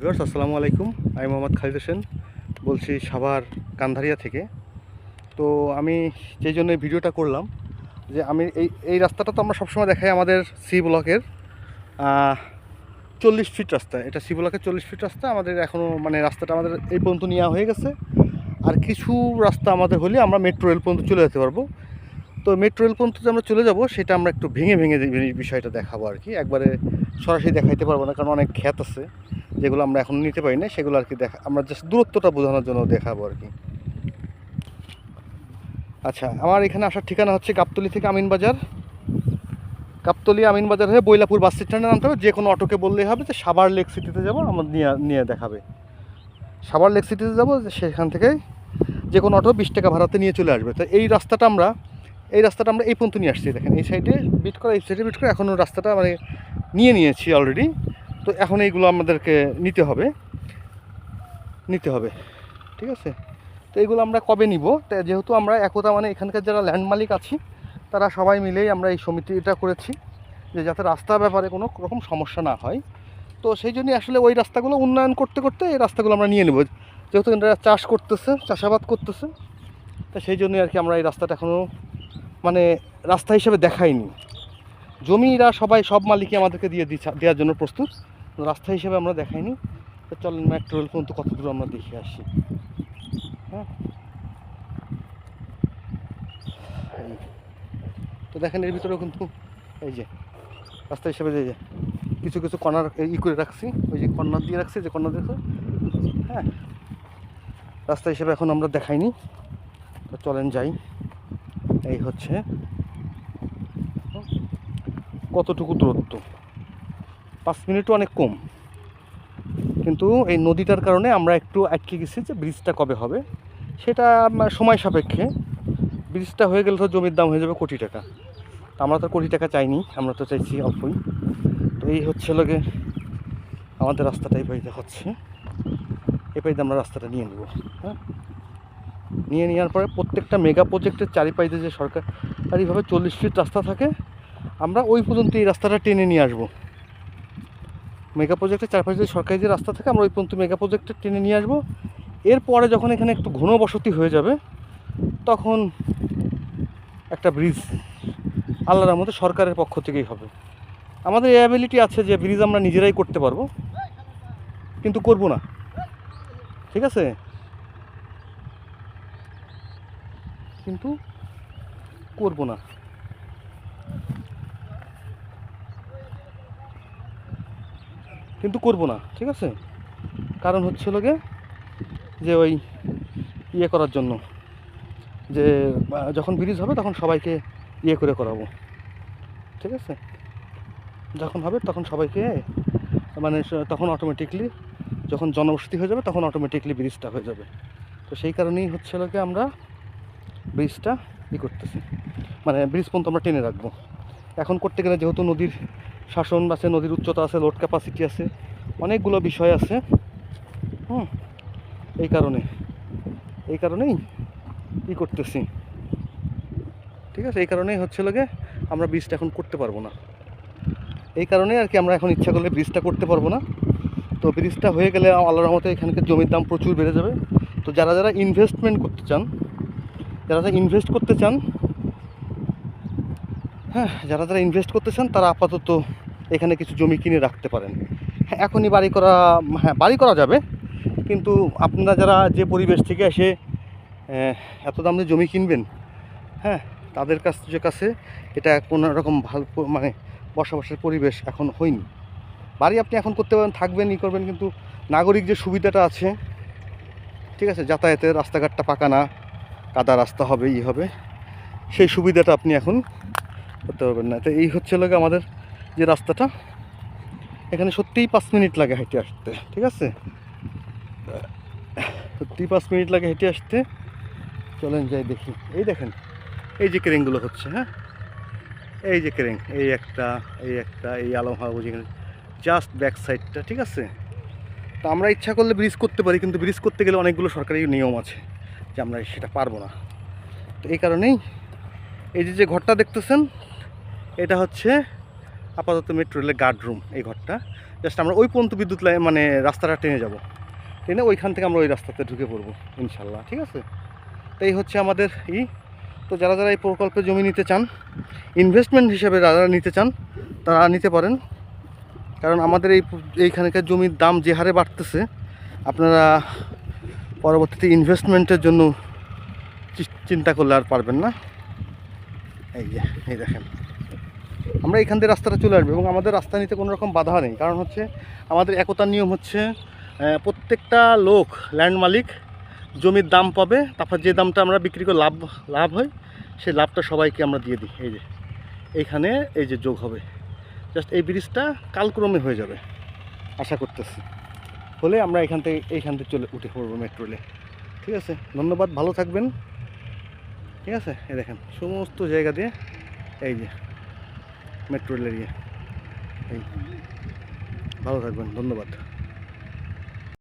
Viewers, আসসালামু আলাইকুম। আমি মোহাম্মদ খালিদ হোসেন, বলছি সাভার কান্ধারিয়া থেকে। তো আমি যেই জন্য ভিডিওটা করলাম যে আমি এই এই রাস্তাটা তো আমরা সবসময় দেখাই আমাদের সি ব্লকের চল্লিশ ফিট রাস্তা। এটা সি ব্লকের চল্লিশ ফিট রাস্তা। আমাদের এখনও মানে রাস্তাটা আমাদের এই পর্যন্ত নেওয়া হয়ে গেছে। আর কিছু রাস্তা আমাদের হলে আমরা মেট্রো রেল পর্যন্ত চলে যেতে পারব। তো মেট্রো রেল পর্যন্ত যে আমরা চলে যাব, সেটা আমরা একটু ভেঙে ভেঙে বিষয়টা দেখাবো আর কি। একবারে সরাসরি দেখাইতে পারব না, কারণ অনেক খ্যাত আছে। যেগুলো আমরা এখন নিতে পারি না সেগুলো আর কি দেখা আমরা জাস্ট দূরত্বটা বোঝানোর জন্য দেখাবো আর কি আচ্ছা আমার এখানে আসার ঠিকানা হচ্ছে গাবতলি থেকে আমিনবাজার গাবতলি আমিনবাজার হয়ে বৈলাপুর বাস স্ট্যান্ডে নামতে হবে, যে কোনো অটোকে বললেই হবে যে সাবার লেক সিটিতে যাব, আমার নিয়ে নিয়ে দেখাবে। সাভার লেক সিটিতে যাব সেখান থেকে যে কোনো অটো বিশ টাকা ভাড়াতে নিয়ে চলে আসবে। তো এই রাস্তাটা আমরা এই রাস্তাটা আমরা এই পর্যন্ত নিয়ে আসছি, দেখেন, এই সাইডে বিট করা, এই সাইডে বিট করা এখনও রাস্তাটা মানে নিয়ে নিয়েছি অলরেডি তো এখন এইগুলো আমাদেরকে নিতে হবে। নিতে হবে। ঠিক আছে? তো এইগুলো আমরা কবে নিব? তা যেহেতু আমরা একতা মানে এখানকার যারা ল্যান্ড মালিক আছি, তারা সবাই মিলেই আমরা এই সমিতিটা করেছি, যে যাতে রাস্তা ব্যাপারে কোনো রকম সমস্যা না হয়। তো সেই জন্যই আসলে ওই রাস্তাগুলো উন্নয়ন করতে করতে এই রাস্তাগুলো আমরা নিয়ে নেব। যেহেতু এরা চাষ করতেছে, চাষাবাদ করতেছে, তা সেই জন্যই আর কি আমরা এই রাস্তাটা এখনও মানে রাস্তা হিসেবে দেখাইনি। জমিরা সবাই সব মালিকই আমাদেরকে দিয়ে দেওয়ার জন্য প্রস্তুত। রাস্তা হিসেবে আমরা দেখাইনি। তো চলেন মেট্রো রেল পর্যন্ত কত দূর আমরা দেখে আসি। হ্যাঁ? তো দেখেন এর ভিতরেও কিন্তু এই যে, রাস্তা হিসেবে যে কিছু কিছু কর্নার ই করে রাখছি। ওই যে কর্নার দিয়ে রাখছি, যে কর্নার দিয়ে হ্যাঁ? রাস্তা হিসেবে এখন আমরা দেখাইনি। তো চলেন যাই। এই হচ্ছে, কতটুকু দূরত্ব? পাঁচ মিনিটও অনেক কম। কিন্তু এই নদীটার কারণে আমরা একটু আটকে গেছি যে ব্রিজটা কবে হবে। সেটা সময় সাপেক্ষে। ব্রিজটা হয়ে গেলে তো জমির দাম হয়ে যাবে কোটি টাকা। আমরা তো কোটি টাকা চাইনি, আমরা তো চাইছি অল্পই। তো এই হচ্ছে লগে আমাদের রাস্তাটা পাইতে হচ্ছে। এই পাইতে আমরা রাস্তাটা নিয়ে নেব হ্যাঁ? নিয়ে নেওয়ার পরে প্রত্যেকটা মেগা প্রজেক্টের চারিপাইতে যে সরকার সরকারিভাবে চল্লিশ ফিট রাস্তা থাকে, আমরা ওই পর্যন্ত এই রাস্তাটা টেনে নিয়ে আসব। মেগা প্রজেক্টের চারপাশে যে সরকারি যে রাস্তা থাকে, আমরা ওই পর্যন্ত মেগা প্রজেক্টে টেনে নিয়ে আসব। এরপরে যখন এখানে একটু ঘন বসতি হয়ে যাবে, তখন একটা ব্রিজ আল্লাহর মধ্যে সরকারের পক্ষ থেকেই হবে। আমাদের অ্যাবিলিটি আছে যে ব্রিজ আমরা নিজেরাই করতে পারব, কিন্তু করব না। ঠিক আছে? কিন্তু করব না। কিন্তু করব না, ঠিক আছে? কারণ হচ্ছে লোকে যে ওই ইয়ে করার জন্য, যে যখন ব্রিজ হবে তখন সবাইকে ইয়ে করে করাবো, ঠিক আছে? যখন হবে তখন সবাইকে মানে তখন অটোমেটিকলি যখন জনবসতি হয়ে যাবে তখন অটোমেটিকলি ব্রিজটা হয়ে যাবে। তো সেই কারণেই হচ্ছে লোকে আমরা ব্রিজটা ই করতেছি। মানে ব্রিজ পর্যন্ত আমরা টেনে রাখব। এখন করতে গেলে যেহেতু নদীর শাসন আছে, নদীর উচ্চতা আছে, লোড ক্যাপাসিটি আছে, অনেকগুলো বিষয় আছে। হুম, এই কারণে, এই কারণেই ই করতেছি। ঠিক আছে, এই কারণেই হচ্ছে লগে আমরা ব্রিজটা এখন করতে পারব না। এই কারণে আর কি আমরা এখন ইচ্ছা করলে ব্রিজটা করতে পারব না। তো ব্রিজটা হয়ে গেলে আল্লাহর রহমতে এখানকার জমির দাম প্রচুর বেড়ে যাবে। তো যারা যারা ইনভেস্টমেন্ট করতে চান, যারা যারা ইনভেস্ট করতে চান হ্যাঁ যারা যারা ইনভেস্ট করতে চান তারা আপাতত এখানে কিছু জমি কিনে রাখতে পারেন। হ্যাঁ এখনই বাড়ি করা হ্যাঁ বাড়ি করা যাবে, কিন্তু আপনারা যারা যে পরিবেশ থেকে এসে এত দাম দিয়ে জমি কিনবেন হ্যাঁ তাদের কাছ যে কাছে এটা কোনো রকম ভালো মানে বসবাসের পরিবেশ এখন হয়নি। বাড়ি আপনি এখন করতে পারেন, থাকবেন, ই করবেন, কিন্তু নাগরিক যে সুবিধাটা আছে, ঠিক আছে, যাতায়াতের রাস্তাঘাটটা পাকা না, কাদা রাস্তা হবে, ই হবে, সেই সুবিধাটা আপনি এখন করতে পারবেন না। তো এই হচ্ছে লোক আমাদের যে রাস্তাটা। এখানে সত্যিই পাঁচ মিনিট লাগে হেঁটে আসতে, ঠিক আছে? সত্যিই পাঁচ মিনিট লাগে হেঁটে আসতে। চলেন যাই দেখি। এই দেখেন, এই যে ক্রেনগুলো হচ্ছে হ্যাঁ? এই যে ক্রেন, এই একটা এই একটা, এই আলম হাউস এখানে জাস্ট ব্যাক সাইডটা, ঠিক আছে? তো আমরা ইচ্ছা করলে ব্রিজ করতে পারি, কিন্তু ব্রিজ করতে গেলে অনেকগুলো সরকারি নিয়ম আছে যে আমরা সেটা পারব না। তো এই কারণেই এই যে যে ঘরটা দেখতেছেন এটা হচ্ছে আপাতত মেট্রো রেলের গার্ড রুম এই ঘরটা। জাস্ট আমরা ওই পর্যন্ত বিদ্যুৎ লাইন মানে রাস্তাটা টেনে যাব। টেনে ওইখান থেকে আমরা ওই রাস্তাতে ঢুকে পড়ব, ইনশাল্লাহ, ঠিক আছে? তো এই হচ্ছে আমাদের ই। তো যারা যারা এই প্রকল্পে জমি নিতে চান ইনভেস্টমেন্ট হিসেবে যারা নিতে চান, তারা নিতে পারেন। কারণ আমাদের এই এইখানকার জমির দাম যে হারে বাড়তেছে, আপনারা পরবর্তীতে ইনভেস্টমেন্টের জন্য চিন্তা করলে আর পারবেন না। এই যে, এই দেখেন। আমরা এখান থেকে রাস্তাটা চলে আসব এবং আমাদের রাস্তা নিতে কোনো রকম বাধা নেই। কারণ হচ্ছে আমাদের একতার নিয়ম হচ্ছে প্রত্যেকটা লোক ল্যান্ড মালিক জমির দাম পাবে, তারপর যে দামটা আমরা বিক্রি করে, লাভ লাভ হয়, সেই লাভটা সবাইকে আমরা দিয়ে দিই। এই যে, এইখানে এই যে যোগ হবে। জাস্ট এই ব্রিজটা কালক্রমে হয়ে যাবে, আশা করতেছি। হলে আমরা এখান থেকে, এইখান থেকে চলে উঠে পড়ব মেট্রো রেলে ঠিক আছে? ধন্যবাদ, ভালো থাকবেন। ঠিক আছে? এই দেখেন, সমস্ত জায়গা দিয়ে, এই যে। মেট্রো রেল এরিয়া এই। ভালো থাকবেন ধন্যবাদ।